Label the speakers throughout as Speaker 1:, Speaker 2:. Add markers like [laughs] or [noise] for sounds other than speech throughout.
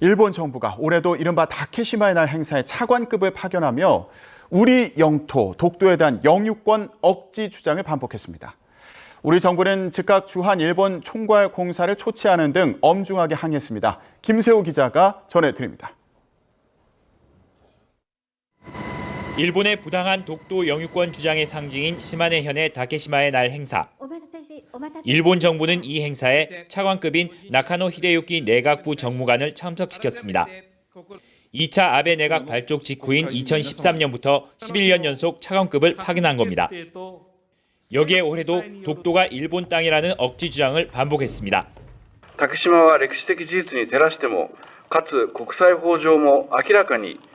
Speaker 1: 일본 정부가 올해도 이른바 다케시마의 날 행사에 차관급을 파견하며 우리 영토, 독도에 대한 영유권 억지 주장을 반복했습니다. 우리 정부는 즉각 주한 일본 총괄 공사를 초치하는 등 엄중하게 항의했습니다. 김세호 기자가 전해드립니다.
Speaker 2: 일본의 부당한 독도 영유권 주장의 상징인 시마네 현의 다케시마의 날 행사. 일본 정부는 이 행사에 차관급인 나카노 히데유키 내각부 정무관을 참석시켰습니다. 2차 아베 내각 발족 직후인 2013년부터 11년 연속 차관급을 파견한 겁니다. 여기에 올해도 독도가 일본 땅이라는 억지 주장을 반복했습니다.
Speaker 3: 竹島は歴史的事実に照らしてもかつ国際法上も明らかにえー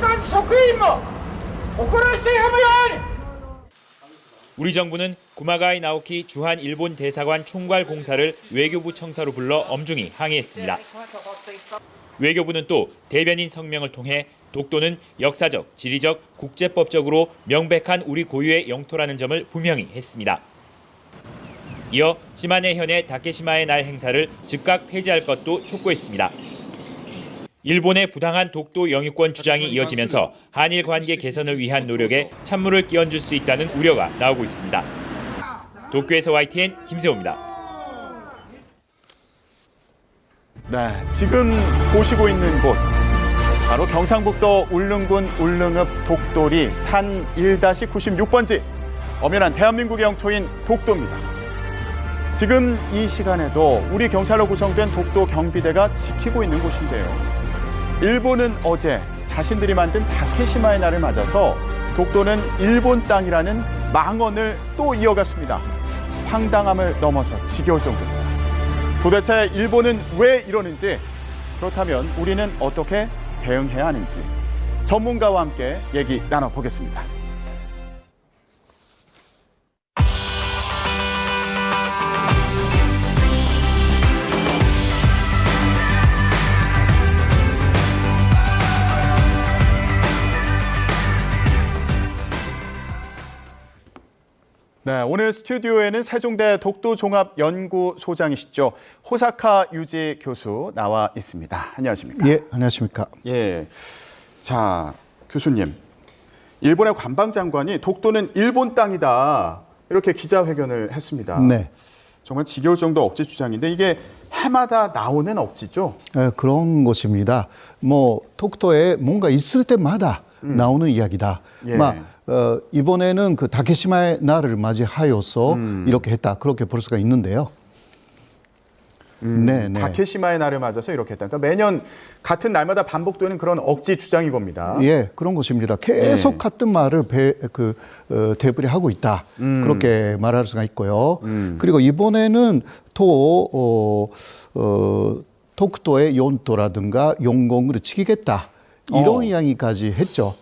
Speaker 4: 国大統領をはじめ君たち職員も怒らしてやむように
Speaker 2: 우리 정부는 구마가이 나오키 주한 일본 대사관 총괄 공사를 외교부 청사로 불러 엄중히 항의했습니다. 외교부는 또 대변인 성명을 통해 독도는 역사적, 지리적, 국제법적으로 명백한 우리 고유의 영토라는 점을 분명히 했습니다. 이어 시마네 현의 다케시마의 날 행사를 즉각 폐지할 것도 촉구했습니다. 일본의 부당한 독도 영유권 주장이 이어지면서 한일 관계 개선을 위한 노력에 찬물을 끼얹을 수 있다는 우려가 나오고 있습니다. 도쿄에서 YTN 김세호입니다.
Speaker 1: 네, 지금 보시고 있는 곳 바로 경상북도 울릉군 울릉읍 독도리 산 1-96번지 엄연한 대한민국의 영토인 독도입니다. 지금 이 시간에도 우리 경찰로 구성된 독도 경비대가 지키고 있는 곳인데요. 일본은 어제 자신들이 만든 다케시마의 날을 맞아서 독도는 일본 땅이라는 망언을 또 이어갔습니다. 황당함을 넘어서 지겨울 정도입니다. 도대체 일본은 왜 이러는지 그렇다면 우리는 어떻게 대응해야 하는지 전문가와 함께 얘기 나눠보겠습니다. 네, 오늘 스튜디오에는 세종대 독도종합연구소장이시죠. 호사카 유지 교수 나와 있습니다. 안녕하십니까?
Speaker 5: 예, 안녕하십니까.
Speaker 1: 예. 자, 교수님. 일본의 관방 장관이 독도는 일본 땅이다. 이렇게 기자회견을 했습니다.
Speaker 5: 네.
Speaker 1: 정말 지겨울 정도 억지 주장인데 이게 해마다 나오는 억지죠?
Speaker 5: 에, 그런 것입니다. 뭐 독도에 뭔가 있을 때마다 나오는 이야기다.
Speaker 1: 음. 예.
Speaker 5: 막 어, 이번에는 그 다케시마의 날을 맞이하여서
Speaker 1: 음.
Speaker 5: 이렇게 했다. 그렇게 볼 수가 있는데요. 네, 네.
Speaker 1: 다케시마의 날을 맞아서 이렇게 했다. 그러니까 매년 같은 날마다 반복되는 그런 억지 주장이 겁니다.
Speaker 5: 예, 그런 것입니다. 계속
Speaker 1: 예.
Speaker 5: 같은 말을 배, 그, 어, 되풀이하고 있다.
Speaker 1: 음.
Speaker 5: 그렇게 말할 수가 있고요. 그리고 이번에는 또, 어, 어, 독도의 용도라든가 용공을 지키겠다. 이런
Speaker 1: 어.
Speaker 5: 이야기까지 했죠.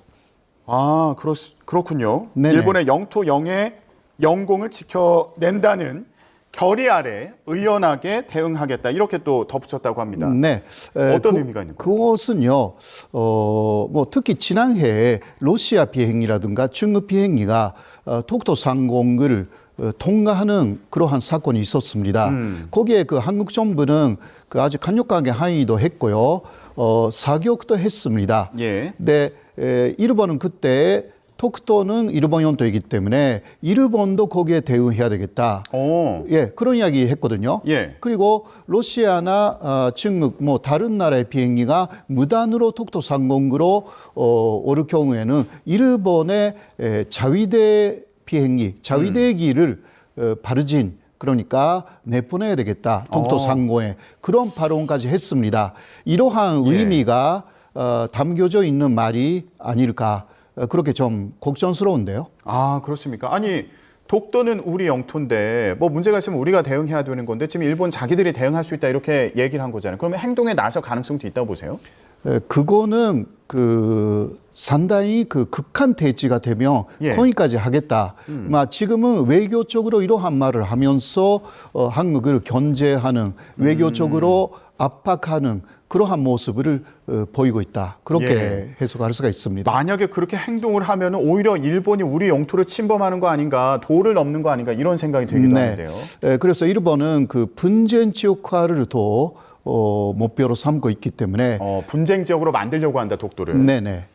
Speaker 1: 아, 그렇, 그렇군요.
Speaker 5: 네네.
Speaker 1: 일본의 영토 영해 영공을 지켜낸다는 결의 아래 의연하게 대응하겠다. 이렇게 또 덧붙였다고 합니다.
Speaker 5: 네. 에,
Speaker 1: 어떤 의미가 있는 거예요?
Speaker 5: 그것은요, 어, 뭐 특히 지난해 에 러시아 비행기라든가 중국 비행기가 어, 독도 상공을 어, 통과하는 그러한 사건이 있었습니다.
Speaker 1: 음.
Speaker 5: 거기에 그 한국 정부는 그 아주 강력하게 항의도 했고요, 어, 사격도 했습니다.
Speaker 1: 예.
Speaker 5: 근데 에, 일본은 그때 독도는 일본 영토이기 때문에 일본도 거기에 대응해야 되겠다.
Speaker 1: 오.
Speaker 5: 예, 그런 이야기 했거든요.
Speaker 1: 예.
Speaker 5: 그리고 러시아나 어, 중국 뭐 다른 나라의 비행기가 무단으로 독도 상공으로 어, 오를 경우에는 일본의 에, 자위대 비행기, 자위대기를 어, 바르진 그러니까 내보내야 되겠다. 독도
Speaker 1: 어.
Speaker 5: 상공에 그런 발언까지 했습니다. 이러한
Speaker 1: 예.
Speaker 5: 의미가 어, 담겨져 있는 말이 아닐까 어, 그렇게 좀 걱정스러운데요.
Speaker 1: 아, 그렇습니까? 아니, 독도는 우리 영토인데 뭐 문제가 있으면 우리가 대응해야 되는 건데 지금 일본 자기들이 대응할 수 있다 이렇게 얘기를 한 거잖아요. 그러면 행동에 나설 가능성도 있다고 보세요?
Speaker 5: 에, 그거는 그 상당히 그 극한 대지가 되면
Speaker 1: 예. 음.
Speaker 5: 거기까지 하겠다. 막 지금은 외교적으로 이러한 말을 하면서 어, 한국을 견제하는
Speaker 1: 음.
Speaker 5: 외교적으로 압박하는 그러한 모습을 어, 보이고 있다. 그렇게
Speaker 1: 예.
Speaker 5: 해석할 수가 있습니다.
Speaker 1: 만약에 그렇게 행동을 하면 오히려 일본이 우리 영토를 침범하는 거 아닌가, 도를 넘는 거 아닌가 이런 생각이 들기도 하는데요.
Speaker 5: 에, 그래서 일본은 그 분쟁 지역화를 더 어, 목표로 삼고 있기 때문에
Speaker 1: 어, 분쟁 지역으로 만들려고 한다 독도를.
Speaker 5: 네네.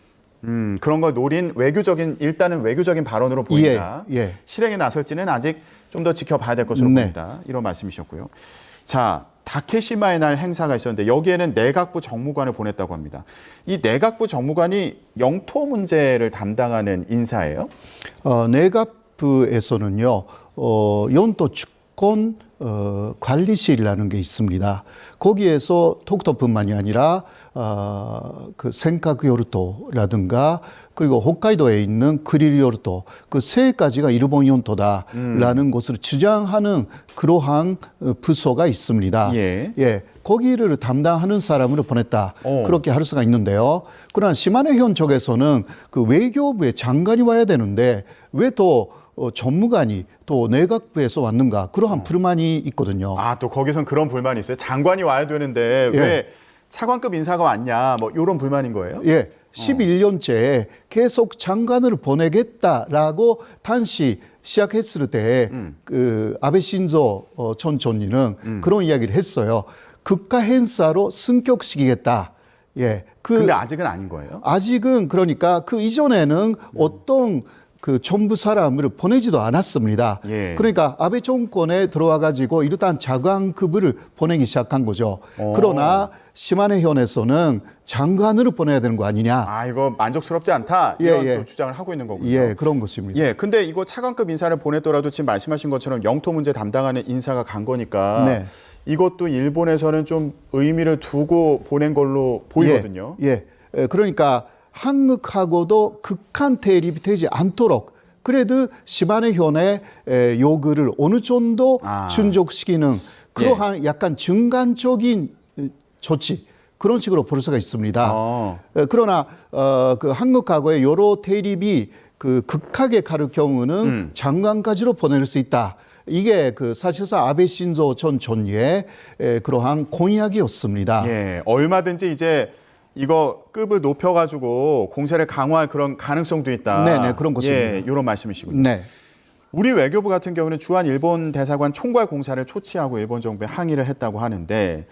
Speaker 1: 음, 그런 걸 노린 외교적인 일단은 외교적인 발언으로 보인다.
Speaker 5: 예, 예.
Speaker 1: 실행에 나설지는 아직 좀 더 지켜봐야 될 것으로
Speaker 5: 네.
Speaker 1: 보인다. 이런 말씀이셨고요. 자, 다케시마의 날 행사가 있었는데 여기에는 내각부 정무관을 보냈다고 합니다. 이 내각부 정무관이 영토 문제를 담당하는 인사예요.
Speaker 5: 어, 내각부에서는요, 어, 연도 주권 어, 관리실이라는 게 있습니다. 거기에서 톡토뿐만이 아니라 어, 그 센카쿠요르도라든가 그리고 홋카이도에 있는 크리리요르도 그세 가지가 일본 연토다라는 것을 주장하는 그러한 어, 부서가 있습니다.
Speaker 1: 예.
Speaker 5: 예, 거기를 담당하는 사람으로 보냈다.
Speaker 1: 어.
Speaker 5: 그렇게 할 수가 있는데요. 그러나 시마네현 쪽에서는 그 외교부의 장관이 와야 되는데 왜또 어, 전무관이 또 내각부에서 왔는가 그러한 불만이 있거든요.
Speaker 1: 아, 또 거기선 그런 불만이 있어요. 장관이 와야 되는데
Speaker 5: 예.
Speaker 1: 왜 차관급 인사가 왔냐, 뭐 이런 불만인 거예요.
Speaker 5: 예, 11년째 계속 장관을 보내겠다라고 단시 시작했을 때,
Speaker 1: 음.
Speaker 5: 그 아베 신조 어, 전 총리는 그런 이야기를 했어요. 국가 행사로 승격시키겠다. 예, 그
Speaker 1: 근데 아직은 아닌 거예요.
Speaker 5: 아직은 그러니까 그 이전에는 어떤 그 정부 사람을 보내지도 않았습니다.
Speaker 1: 예.
Speaker 5: 그러니까 아베 정권에 들어와 가지고 일단 자관급을 보내기 시작한 거죠. 그러나 시마네 현에서는 장관으로 보내야 되는 거 아니냐.
Speaker 1: 아, 이거 만족스럽지 않다.
Speaker 5: 예,
Speaker 1: 이런
Speaker 5: 예.
Speaker 1: 또 주장을 하고 있는 거군요.
Speaker 5: 예, 그런 것입니다.
Speaker 1: 예, 근데 이거 차관급 인사를 보냈더라도 지금 말씀하신 것처럼 영토 문제 담당하는 인사가 간 거니까
Speaker 5: 네.
Speaker 1: 이것도 일본에서는 좀 의미를 두고 보낸 걸로 보이거든요.
Speaker 5: 예, 예. 에, 그러니까 한국하고도 극한 대립이 되지 않도록 그래도 시마네현의 에, 요구를 어느 정도
Speaker 1: 아.
Speaker 5: 충족시키는 그러한 약간 중간적인 어, 조치 그런 식으로 볼 수가 있습니다.
Speaker 1: 어.
Speaker 5: 에, 그러나 어, 그 한국하고의 여러 대립이 그 극하게 가를 경우는
Speaker 1: 음.
Speaker 5: 장관까지로 보낼 수 있다. 이게 그 사실상 아베 신조 전 에, 그러한 공약이었습니다.
Speaker 1: 예, 얼마든지 이제 이거 급을 높여가지고 공세를 강화할 그런 가능성도 있다.
Speaker 5: 네네, 그런 것입니다.
Speaker 1: 예, 이런 말씀이시군요.
Speaker 5: 네.
Speaker 1: 우리 외교부 같은 경우는 주한 일본 대사관 총괄 공사를 초치하고 일본 정부에 항의를 했다고 하는데,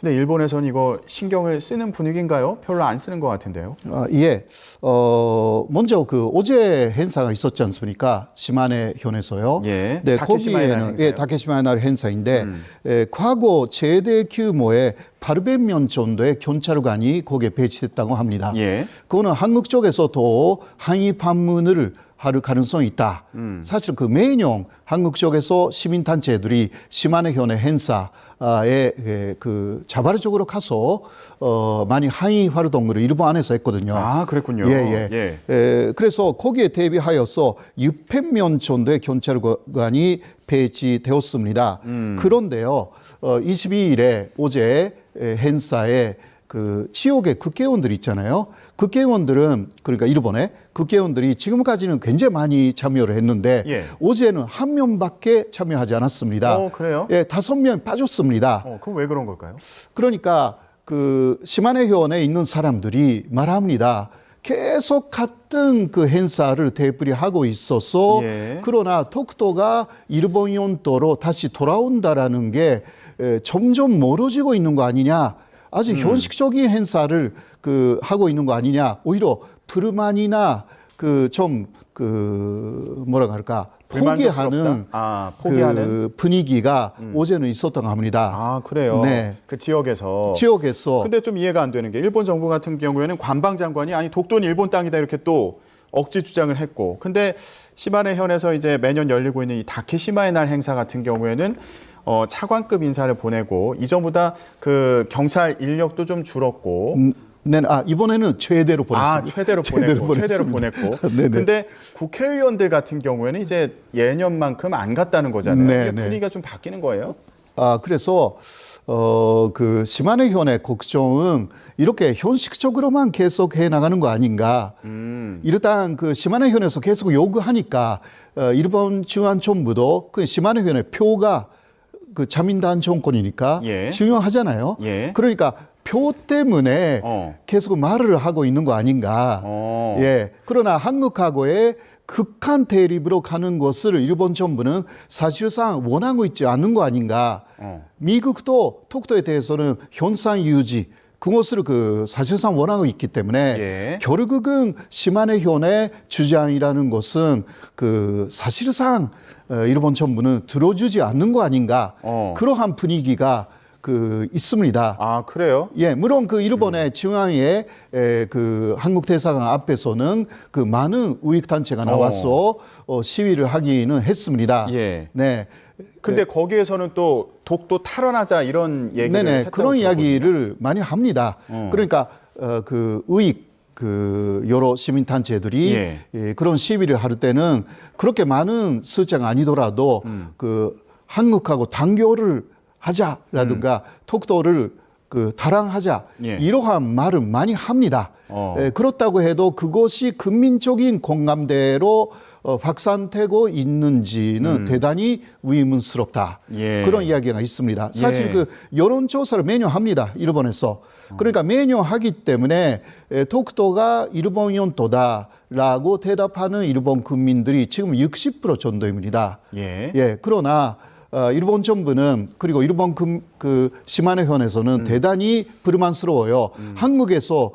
Speaker 1: 근데 일본에서는 이거 신경을 쓰는 분위기인가요? 별로 안 쓰는 것 같은데요.
Speaker 5: 아, 예. 어, 먼저 그 어제 행사가 있었지 않습니까? 시마네 현에서요.
Speaker 1: 예,
Speaker 5: 네, 거기에는.
Speaker 1: 음.
Speaker 5: 예, 다케시마의 날 행사인데 예, 과거 최대 규모의 800명 정도의 경찰관이 거기에 배치됐다고 합니다.
Speaker 1: 예.
Speaker 5: 그거는 한국 쪽에서도 항의 방문을 할 가능성이 있다.
Speaker 1: 음.
Speaker 5: 사실 그 매년 한국 쪽에서 시민단체들이 시마네 현의 행사에 예, 그 자발적으로 가서 어, 많이 항의 활동을 일본 안에서 했거든요.
Speaker 1: 아, 그랬군요.
Speaker 5: 예, 예.
Speaker 1: 예.
Speaker 5: 에, 그래서 거기에 대비하여서 600명 정도의 경찰관이 배치되었습니다. 그런데요, 어, 22일에 어제 에, 행사에 그 지역의 국회의원들 있잖아요. 국회의원들은 그러니까 일본의 국회의원들이 지금까지는 굉장히 많이 참여를 했는데
Speaker 1: 예.
Speaker 5: 어제는 한 명밖에 참여하지 않았습니다.
Speaker 1: 어, 그래요?
Speaker 5: 예, 다섯 명이 빠졌습니다.
Speaker 1: 어, 그럼 왜 그런 걸까요?
Speaker 5: 그러니까 그 시마네 현에 있는 사람들이 말합니다. 계속 같은 그 행사를 되풀이하고 있어서
Speaker 1: 예.
Speaker 5: 그러나 톡토가 일본 연도로 다시 돌아온다라는 게 에, 점점 멀어지고 있는 거 아니냐. 아주
Speaker 1: 음.
Speaker 5: 현실적인 행사를 그 하고 있는 거 아니냐. 오히려 불만이나 그 좀그 뭐라 할까? 포기하는
Speaker 1: 아, 포기하는?
Speaker 5: 그 분위기가 어제는 있었던 거 합니다.
Speaker 1: 아, 그래요.
Speaker 5: 네.
Speaker 1: 그 지역에서.
Speaker 5: 지역에서
Speaker 1: 근데 좀 이해가 안 되는 게 일본 정부 같은 경우에는 관방장관이 아니 독도는 일본 땅이다 이렇게 또 억지 주장을 했고 근데 시마네 현에서 이제 매년 열리고 있는 이 다케시마의 날 행사 같은 경우에는 어, 차관급 인사를 보내고 이전보다 그 경찰 인력도 좀 줄었고
Speaker 5: 네, 아 이번에는 최대로 보냈습니다.
Speaker 1: 아, [laughs] 최대로 보냈고, 최대로 보냈고.
Speaker 5: 네네. [laughs]
Speaker 1: 근데 국회의원들 같은 경우에는 이제 예년만큼 안 갔다는 거잖아요.
Speaker 5: 네,
Speaker 1: 이게
Speaker 5: 네.
Speaker 1: 분위기가 좀 바뀌는 거예요?
Speaker 5: 아 그래서 어그 시마네 현의 걱정은 이렇게 현실적으로만 계속 해 나가는 거 아닌가.
Speaker 1: 음.
Speaker 5: 일단 그 시마네 현에서 계속 요구하니까 어, 일본 중앙 정부도 그 시마네 현의 표가 그 자민당 정권이니까
Speaker 1: 예.
Speaker 5: 중요하잖아요.
Speaker 1: 예.
Speaker 5: 그러니까 표 때문에
Speaker 1: 어.
Speaker 5: 계속 말을 하고 있는 거 아닌가.
Speaker 1: 어.
Speaker 5: 예. 그러나 한국하고의 극한 대립으로 가는 것을 일본 정부는 사실상 원하고 있지 않는 거 아닌가.
Speaker 1: 어.
Speaker 5: 미국도 톡토에 대해서는 현상 유지 그것을 그 사실상 원하고 있기 때문에
Speaker 1: 예.
Speaker 5: 결국은 시마네 현의 주장이라는 것은 그 사실상 어, 일본 정부는 들어주지 않는 거 아닌가.
Speaker 1: 어.
Speaker 5: 그러한 분위기가 그 있습니다.
Speaker 1: 아, 그래요?
Speaker 5: 예, 물론 그
Speaker 1: 음.
Speaker 5: 일본의 중앙의 에, 그 한국 대사관 앞에서는 그 많은 우익 단체가 나와서 어, 시위를 하기는 했습니다.
Speaker 1: 예.
Speaker 5: 네.
Speaker 1: 근데 거기에서는 또 독도 탈환하자 이런 얘기를
Speaker 5: 네네
Speaker 1: 했다고
Speaker 5: 그런. 이야기를 많이 합니다.
Speaker 1: 어.
Speaker 5: 그러니까 어, 그 우익 그 여러 시민 단체들이
Speaker 1: 예.
Speaker 5: 예, 그런 시위를 할 때는 그렇게 많은 숫자가 아니더라도
Speaker 1: 음.
Speaker 5: 그 한국하고 단교를 하자라든가 톡도를 그 다랑하자
Speaker 1: 음. 예.
Speaker 5: 이러한 말을 많이 합니다.
Speaker 1: 어.
Speaker 5: 예, 그렇다고 해도 그것이 국민적인 공감대로 어, 확산되고 있는지는 대단히 의문스럽다.
Speaker 1: 음. 예.
Speaker 5: 그런 이야기가 있습니다. 사실
Speaker 1: 예.
Speaker 5: 그 여론조사를 매년 합니다. 일본에서. 그러니까 매년 하기 때문에 에, 톡토가 일본 연도다라고 대답하는 일본 국민들이 지금 60% 정도입니다.
Speaker 1: 예.
Speaker 5: 예, 그러나 어, 일본 정부는 그리고 일본 금, 그 시마네 현에서는 대단히 불만스러워요. 한국에서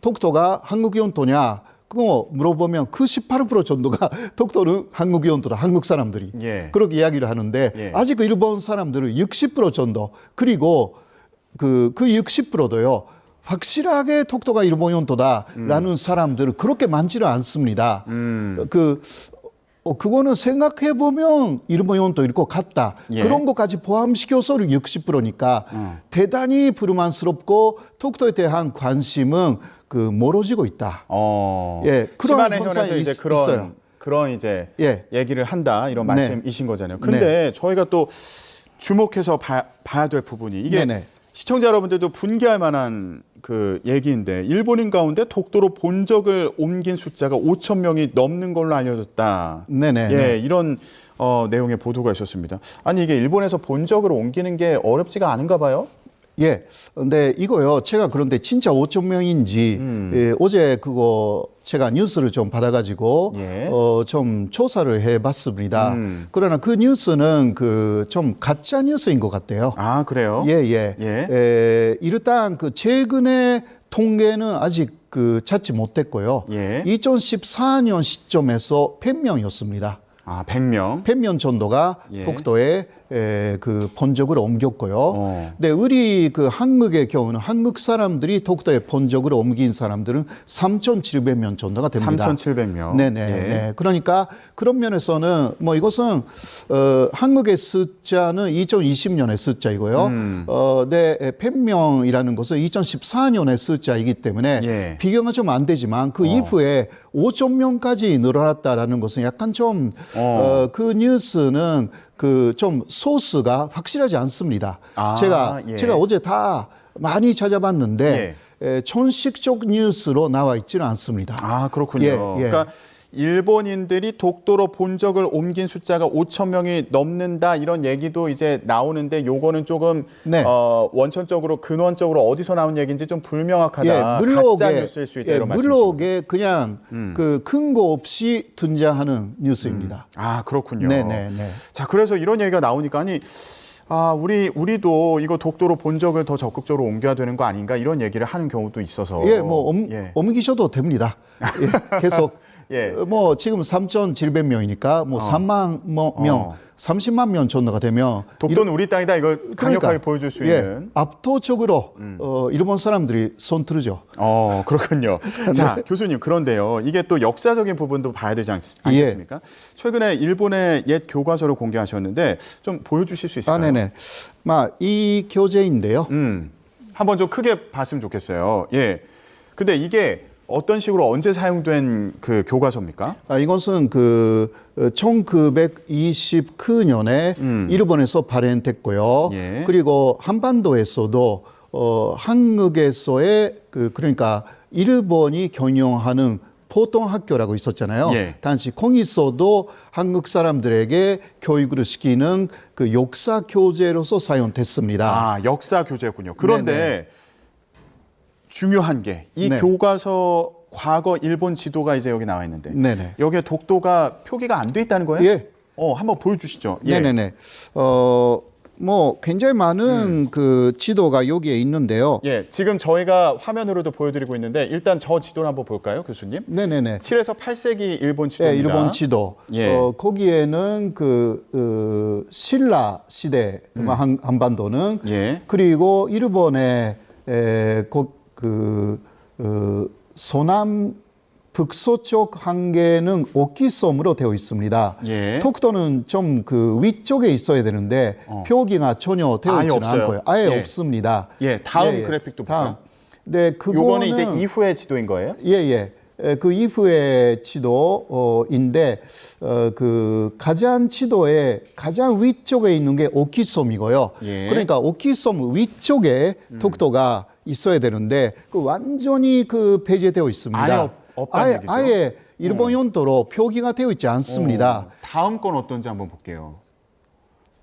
Speaker 5: 톡토가 한국 연도냐? 그거 물어보면 그 18% 정도가 [laughs] 톡토는 한국 연도다. 한국 사람들이
Speaker 1: 예.
Speaker 5: 그렇게 이야기를 하는데
Speaker 1: 예.
Speaker 5: 아직 그 일본 사람들은 60% 정도 그리고 그, 그 60%도요. 확실하게 톡토가 일본 연도다라는 사람들은 그렇게 많지는 않습니다.
Speaker 1: 음.
Speaker 5: 그 어, 그거는 생각해 보면 일본 연도 일것 같다.
Speaker 1: 예.
Speaker 5: 그런 것까지 포함시켜서 60%니까 대단히 불만스럽고 톡토에 대한 관심은 그 멀어지고 있다.
Speaker 1: 어.
Speaker 5: 예, 그런 현상이
Speaker 1: 이제
Speaker 5: 있-
Speaker 1: 그런
Speaker 5: 있어요.
Speaker 1: 그런 이제
Speaker 5: 예.
Speaker 1: 얘기를 한다 이런
Speaker 5: 네.
Speaker 1: 말씀이신 거잖아요. 근데 저희가 또 주목해서 봐, 봐야 될 부분이 이게
Speaker 5: 네네.
Speaker 1: 시청자 여러분들도 분개할 만한 그 얘기인데 일본인 가운데 독도로 본적을 옮긴 숫자가 5천 명이 넘는 걸로 알려졌다.
Speaker 5: 네네.
Speaker 1: 예, 이런 어, 내용의 보도가 있었습니다. 아니 이게 일본에서 본적으로 옮기는 게 어렵지가 않은가 봐요.
Speaker 5: 예. 근데 이거요. 제가 그런데 진짜 5천 명인지
Speaker 1: 음.
Speaker 5: 예, 어제 그거 제가 뉴스를 좀 받아가지고
Speaker 1: 예.
Speaker 5: 어, 좀 조사를 해봤습니다.
Speaker 1: 음.
Speaker 5: 그러나 그 뉴스는 그 좀 가짜 뉴스인 것 같아요.
Speaker 1: 아 그래요?
Speaker 5: 예, 예.
Speaker 1: 예.
Speaker 5: 에, 일단 그 최근에 통계는 아직 그 찾지 못했고요.
Speaker 1: 예.
Speaker 5: 2014년 시점에서 100명이었습니다.
Speaker 1: 아 100명.
Speaker 5: 100명 정도가
Speaker 1: 예.
Speaker 5: 독도에 에, 그 본적으로 옮겼고요.
Speaker 1: 어.
Speaker 5: 근데 우리 그 한국의 경우는 한국 사람들이 독도에 본적으로 옮긴 사람들은 3,700명 정도가 됩니다.
Speaker 1: 3,700명.
Speaker 5: 네네.
Speaker 1: 예.
Speaker 5: 네. 그러니까 그런 면에서는 뭐 이것은 어, 한국의 숫자는 2020년의 숫자이고요.
Speaker 1: 음.
Speaker 5: 어, 네, 100명이라는 것은 2014년의 숫자이기 때문에
Speaker 1: 예.
Speaker 5: 비교가 좀 안 되지만 그 이후에 5천 명까지 늘어났다라는 것은 약간 좀
Speaker 1: 어.
Speaker 5: 어, 그 뉴스는 그 좀 소스가 확실하지 않습니다.
Speaker 1: 아,
Speaker 5: 제가
Speaker 1: 예.
Speaker 5: 제가 어제 다 많이 찾아봤는데 에, 전식적 뉴스로 나와 있지는 않습니다.
Speaker 1: 아 그렇군요.
Speaker 5: 예, 예.
Speaker 1: 그러니까 일본인들이 독도로 본적을 옮긴 숫자가 5천 명이 넘는다 이런 얘기도 이제 나오는데 요거는 조금
Speaker 5: 네.
Speaker 1: 어, 원천적으로 근원적으로 어디서 나온 얘기인지 좀 불명확하다. 가짜 뉴스일 수 있다
Speaker 5: 예,
Speaker 1: 이런.
Speaker 5: 물록에 그냥 그 근거 없이 등장하는 뉴스입니다.
Speaker 1: 아 그렇군요.
Speaker 5: 네, 네, 네.
Speaker 1: 자 그래서 이런 얘기가 나오니까 아니 아 우리 우리도 이거 독도로 본적을 더 적극적으로 옮겨야 되는 거 아닌가 이런 얘기를 하는 경우도 있어서
Speaker 5: 예, 뭐 옮,
Speaker 1: 예.
Speaker 5: 옮기셔도 됩니다. 예, 계속 [laughs]
Speaker 1: 예.
Speaker 5: 어, 뭐 지금 3,700명이니까 뭐 3만 뭐 명,
Speaker 1: 어.
Speaker 5: 30만 명 정도가 되면
Speaker 1: 독도는 우리 땅이다 이걸 강력하게
Speaker 5: 그러니까,
Speaker 1: 보여줄 수
Speaker 5: 예,
Speaker 1: 있는
Speaker 5: 압도적으로 어, 일본 사람들이 손 들죠.
Speaker 1: 어, 그렇군요. [laughs] 자,
Speaker 5: 네.
Speaker 1: 교수님, 그런데요. 이게 또 역사적인 부분도 봐야 되지 않,
Speaker 5: 예.
Speaker 1: 않겠습니까? 최근에 일본의 옛 교과서를 공개하셨는데 좀 보여주실 수 있을까요?
Speaker 5: 아, 네네. 막이 교재인데요.
Speaker 1: 음, 한번 좀 크게 봤으면 좋겠어요. 예. 근데 이게 어떤 식으로 언제 사용된 그 교과서입니까?
Speaker 5: 아, 이것은 그 1929년에 일본에서 발행됐고요.
Speaker 1: 예.
Speaker 5: 그리고 한반도에서도 어, 한국에서의 그 그러니까 일본이 경영하는 보통 학교라고 있었잖아요.
Speaker 1: 예.
Speaker 5: 당시 거기서도 한국 사람들에게 교육을 시키는 그 역사 교재로서 사용됐습니다.
Speaker 1: 아, 역사 교재였군요. 그런데
Speaker 5: 네네.
Speaker 1: 중요한 게 이
Speaker 5: 네.
Speaker 1: 교과서 과거 일본 지도가 이제 여기 나와 있는데
Speaker 5: 네네.
Speaker 1: 여기에 독도가 표기가 안 돼 있다는 거예요?
Speaker 5: 예.
Speaker 1: 어, 한번 보여주시죠. 예.
Speaker 5: 네네네. 어, 뭐 굉장히 많은 그 지도가 여기에 있는데요.
Speaker 1: 예, 지금 저희가 화면으로도 보여드리고 있는데 일단 저 지도를 한번 볼까요, 교수님?
Speaker 5: 네네네.
Speaker 1: 7에서 8세기 일본 지도입니다.
Speaker 5: 네, 일본 지도.
Speaker 1: 예.
Speaker 5: 어, 거기에는 그 어, 신라 시대 한, 한반도는
Speaker 1: 예.
Speaker 5: 그리고 일본의 에, 그, 그 어, 소남 북서쪽 한계는 오키섬으로 되어 있습니다.
Speaker 1: 예.
Speaker 5: 독도는 좀 그 위쪽에 있어야 되는데 표기가 전혀 되어 있지는. 않고요. 아예
Speaker 1: 예.
Speaker 5: 없습니다.
Speaker 1: 예, 다음 그래픽도
Speaker 5: 다음.
Speaker 1: 볼까요?
Speaker 5: 네, 그거는
Speaker 1: 이제 이후의 지도인 거예요?
Speaker 5: 예, 예. 에, 그 이후의 지도인데 어, 그 가장 지도의 가장 위쪽에 있는 게 오키섬이고요.
Speaker 1: 예.
Speaker 5: 그러니까 오키섬 위쪽에 독도가 있어야 되는데 그 완전히 그 폐쇄되어 있습니다.
Speaker 1: 아예 없- 없다는
Speaker 5: 아예,
Speaker 1: 얘기죠?
Speaker 5: 아예 일본 영토로 표기가 되어 있지 않습니다.
Speaker 1: 어, 다음 건 어떤지 한번 볼게요.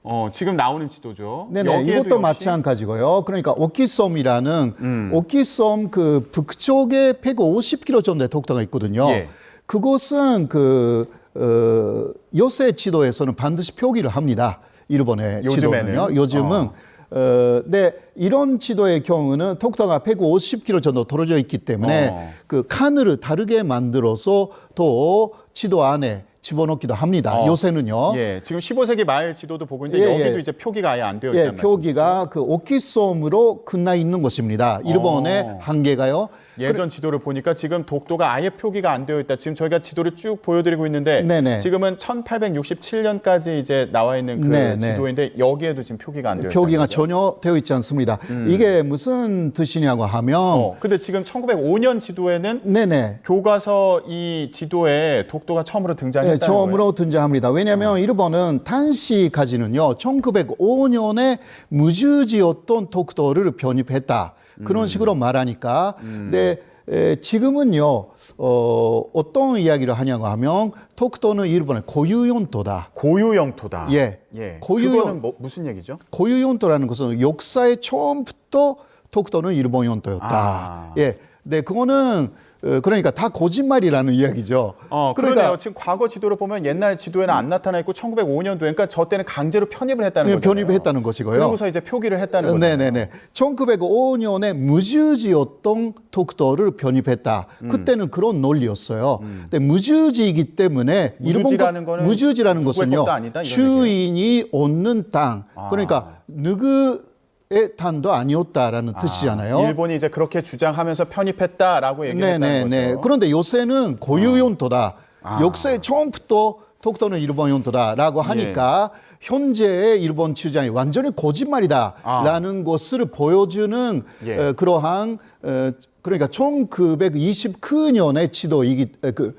Speaker 1: 어, 지금 나오는 지도죠.
Speaker 5: 네네 이것도
Speaker 1: 역시-
Speaker 5: 마찬가지고요. 그러니까 오키섬이라는
Speaker 1: 음.
Speaker 5: 오키섬 그 북쪽에 150km 정도의 독도가 있거든요.
Speaker 1: 예.
Speaker 5: 그곳은 그 어, 요새 지도에서는 반드시 표기를 합니다. 일본의
Speaker 1: 요즘에는?
Speaker 5: 지도는요. 요즘은
Speaker 1: 어.
Speaker 5: 어, 네, 이런 지도의 경우는 독도가 150km 정도 떨어져 있기 때문에
Speaker 1: 어.
Speaker 5: 그 칸을 다르게 만들어서 또 지도 안에 집어넣기도 합니다.
Speaker 1: 어.
Speaker 5: 요새는요.
Speaker 1: 예, 지금 15세기 말 지도도 보고 있는데
Speaker 5: 예,
Speaker 1: 여기도
Speaker 5: 예.
Speaker 1: 이제 표기가 아예 안 되어
Speaker 5: 예,
Speaker 1: 있다는
Speaker 5: 표기가 그 오키섬으로 끝나 있는 것입니다. 일본의
Speaker 1: 어.
Speaker 5: 한계가요.
Speaker 1: 예전 지도를 보니까 지금 독도가 아예 표기가 안 되어 있다. 지금 저희가 지도를 쭉 보여드리고 있는데
Speaker 5: 네네.
Speaker 1: 지금은 1867년까지 이제 나와 있는 그
Speaker 5: 네네.
Speaker 1: 지도인데 여기에도 지금 표기가 안 되어 있다.
Speaker 5: 표기가 전혀 되어 있지 않습니다. 이게 무슨 뜻이냐고 하면
Speaker 1: 어, 근데 지금 1905년 지도에는
Speaker 5: 네네.
Speaker 1: 교과서 이 지도에 독도가 처음으로 등장했다는
Speaker 5: 네, 처음으로
Speaker 1: 거예요.
Speaker 5: 등장합니다. 왜냐하면 일본은 당시까지는요, 1905년에 무주지였던 독도를 편입했다. 그런 식으로 말하니까. 근데 에, 지금은요, 어, 어떤 이야기를 하냐고 하면 독도는 일본의 고유 영토다.
Speaker 1: 고유 영토다.
Speaker 5: 예.
Speaker 1: 예.
Speaker 5: 고유
Speaker 1: 그거는
Speaker 5: 영-
Speaker 1: 뭐, 무슨 얘기죠?
Speaker 5: 고유 영토라는 것은 역사의 처음부터 독도는 일본 영토였다.
Speaker 1: 아.
Speaker 5: 예. 네, 그거는 어, 그러니까 다 거짓말이라는 이야기죠.
Speaker 1: 어,
Speaker 5: 그러니까
Speaker 1: 그러네요. 지금 과거 지도를 보면 옛날 지도에는 안 나타나 있고 1905년도에 그러니까 저 때는 강제로 편입을 했다는
Speaker 5: 예,
Speaker 1: 거죠.
Speaker 5: 편입했다는 것이고요.
Speaker 1: 그러고서 이제 표기를 했다는 거죠.
Speaker 5: 네네네. 1905년에 무주지였던 독도를 편입했다.
Speaker 1: 음.
Speaker 5: 그때는 그런 논리였어요. 근데 무주지이기 때문에
Speaker 1: 무주지라는
Speaker 5: 것-
Speaker 1: 거는
Speaker 5: 무주지라는 것은요.
Speaker 1: 아니다,
Speaker 5: 주인이 얻는 땅.
Speaker 1: 아.
Speaker 5: 그러니까 누구 의 땅도 아니었다라는 뜻이잖아요.
Speaker 1: 일본이 이제 그렇게 주장하면서 편입했다라고 얘기를 했다는
Speaker 5: 네네네.
Speaker 1: 거죠.
Speaker 5: 그런데 요새는 고유 영토다.
Speaker 1: 아.
Speaker 5: 역사의 처음부터 독도는 일본 영토다라고 하니까
Speaker 1: 예.
Speaker 5: 현재의 일본 주장이 완전히 거짓말이다라는 것을 보여주는
Speaker 1: 아. 예.
Speaker 5: 어, 그러한 어, 그러니까 1929년의 지도이기 어, 그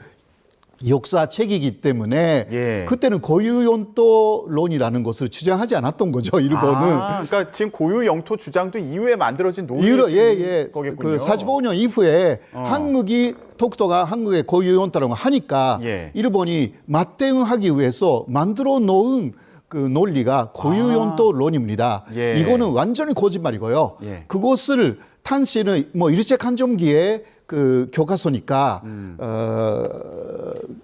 Speaker 5: 역사책이기 때문에
Speaker 1: 예.
Speaker 5: 그때는 고유 영토론이라는 것을 주장하지 않았던 거죠 일본은.
Speaker 1: 아, 그러니까 지금 고유 영토 주장도 이후에 만들어진 논리일
Speaker 5: 이유로
Speaker 1: 수
Speaker 5: 예,
Speaker 1: 있는
Speaker 5: 예.
Speaker 1: 거겠군요. 어.
Speaker 5: 그 45년 이후에 한국이 독도가 한국의 고유 영토라고 하니까
Speaker 1: 예.
Speaker 5: 일본이 맞대응하기 위해서 만들어 놓은 그 논리가 고유 영토론입니다.
Speaker 1: 아. 예.
Speaker 5: 이거는 완전히 거짓말이고요.
Speaker 1: 예.
Speaker 5: 그것을 탄씨는 뭐 일제 강점기에 그 교과서니까
Speaker 1: 음.
Speaker 5: 어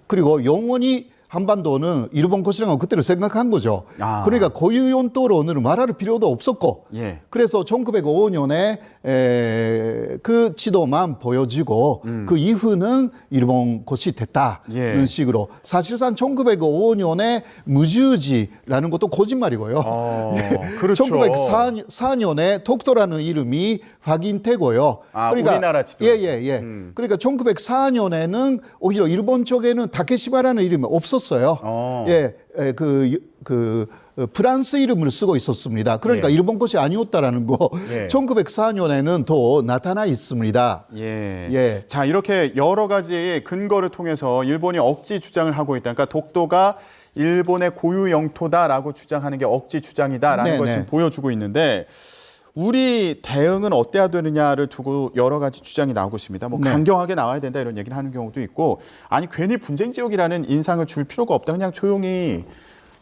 Speaker 5: 그리고 영원히 한반도는 일본 것이라고 그때는 생각한 거죠.
Speaker 1: 아.
Speaker 5: 그러니까 고유 영토론을 말할 필요도 없었고
Speaker 1: 예.
Speaker 5: 그래서 1905년에 에, 그 지도만 보여지고 그 이후는 일본 것이 됐다는
Speaker 1: 음. 예.
Speaker 5: 식으로 사실상 1905년에 무주지라는 것도 거짓말이고요.
Speaker 1: 어, [laughs] 그렇죠.
Speaker 5: 1904년에 독도라는 이름이 확인되고요.
Speaker 1: 아, 우리나라 지도에서. 음.
Speaker 5: 예예 예. 그러니까 1904년에는 오히려 일본 쪽에는 다케시마라는 이름이 없었 어요. 없었어요.
Speaker 1: 어.
Speaker 5: 예, 예, 그, 그, 어, 프랑스 이름을 쓰고 있었습니다. 그러니까
Speaker 1: 예.
Speaker 5: 일본 것이 아니었다라는 거
Speaker 1: 예. [laughs]
Speaker 5: 1904년에는 또 나타나 있습니다.
Speaker 1: 예.
Speaker 5: 예.
Speaker 1: 자, 이렇게 여러 가지 근거를 통해서 일본이 억지 주장을 하고 있다. 그러니까 독도가 일본의 고유 영토다라고 주장하는 게 억지 주장이다라는
Speaker 5: 네네.
Speaker 1: 걸 지금 보여주고 있는데 우리 대응은 어때야 되느냐를 두고 여러 가지 주장이 나오고 있습니다. 뭐
Speaker 5: 네.
Speaker 1: 강경하게 나와야 된다 이런 얘기를 하는 경우도 있고 아니 괜히 분쟁 지역이라는 인상을 줄 필요가 없다. 그냥 조용히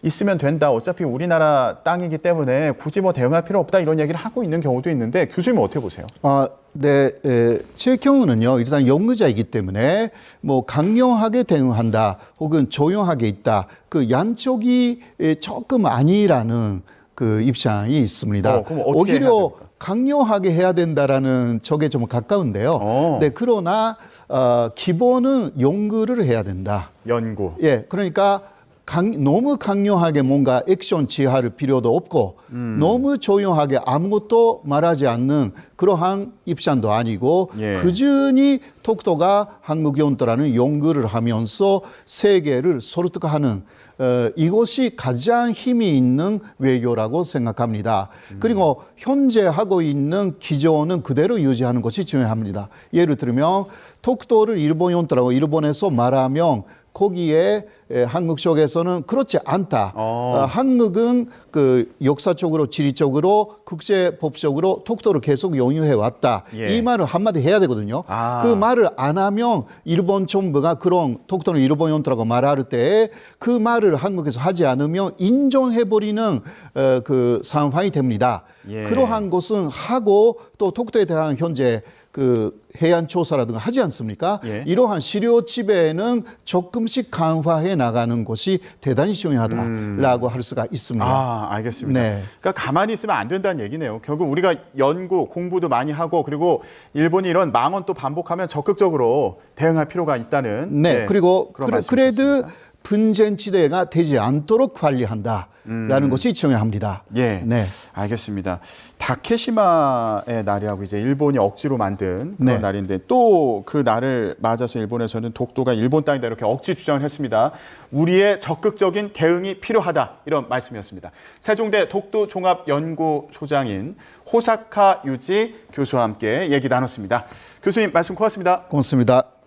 Speaker 1: 있으면 된다. 어차피 우리나라 땅이기 때문에 굳이 뭐 대응할 필요 없다 이런 얘기를 하고 있는 경우도 있는데 교수님 어떻게 보세요?
Speaker 5: 아, 네, 에, 제 경우는요, 일단 연구자이기 때문에 뭐 강경하게 대응한다, 혹은 조용하게 있다, 그 양쪽이 에, 조금 아니라는 그 입장이 있습니다.
Speaker 1: 어,
Speaker 5: 오히려? 강경하게 해야 된다라는 쪽에 좀 가까운데요.
Speaker 1: 어.
Speaker 5: 네, 그러나 어, 기본은 연구를 해야 된다.
Speaker 1: 연구.
Speaker 5: 예, 그러니까 강, 너무 강력하게 뭔가 액션 취할 필요도 없고
Speaker 1: 음.
Speaker 5: 너무 조용하게 아무것도 말하지 않는 그러한 입장도 아니고
Speaker 1: 예.
Speaker 5: 꾸준히 독도가 한국 연도라는 연구를 하면서 세계를 어, 이것이 가장 힘이 있는 외교라고 생각합니다. 그리고 현재 하고 있는 기조는 그대로 유지하는 것이 중요합니다. 예를 들면 독도를 일본 연도라고 일본에서 말하면 거기에 에, 한국 쪽에서는 그렇지 않다.
Speaker 1: 어.
Speaker 5: 어, 한국은 그 역사적으로 지리적으로 국제법적으로 독도를 계속 영유해 왔다.
Speaker 1: 예.
Speaker 5: 이 말을 한마디 해야 되거든요.
Speaker 1: 아.
Speaker 5: 그 말을 안 하면 일본 정부가 그런 독도는 일본 연도라고 말할 때 그 말을 한국에서 하지 않으면 인정해 버리는 어, 그 상황이 됩니다.
Speaker 1: 예.
Speaker 5: 그러한 것은 하고 또 독도에 대한 현재 그 해안 조사라든가 하지 않습니까?
Speaker 1: 예.
Speaker 5: 이러한 시료 지배는 조금씩 강화해 나가는 것이 대단히 중요하다라고 할 수가 있습니다.
Speaker 1: 음. 아, 알겠습니다.
Speaker 5: 네.
Speaker 1: 그러니까 가만히 있으면 안 된다는 얘기네요. 결국 우리가 연구, 공부도 많이 하고 그리고 일본이 이런 망언 또 반복하면 적극적으로 대응할 필요가 있다는
Speaker 5: 네,
Speaker 1: 네,
Speaker 5: 그리고 그래, 그래도
Speaker 1: 말씀이셨습니다.
Speaker 5: 분쟁 지대가 되지 않도록 관리한다 라는 것이 중요합니다.
Speaker 1: 음. 예,
Speaker 5: 네.
Speaker 1: 알겠습니다. 다케시마의 날이라고 이제 일본이 억지로 만든 그런
Speaker 5: 네.
Speaker 1: 날인데 또 그 날을 맞아서 일본에서는 독도가 일본 땅이다 이렇게 억지 주장을 했습니다. 우리의 적극적인 대응이 필요하다 이런 말씀이었습니다. 세종대 독도 종합 연구 소장인 호사카 유지 교수와 함께 얘기 나눴습니다. 교수님 말씀 고맙습니다.
Speaker 5: 고맙습니다.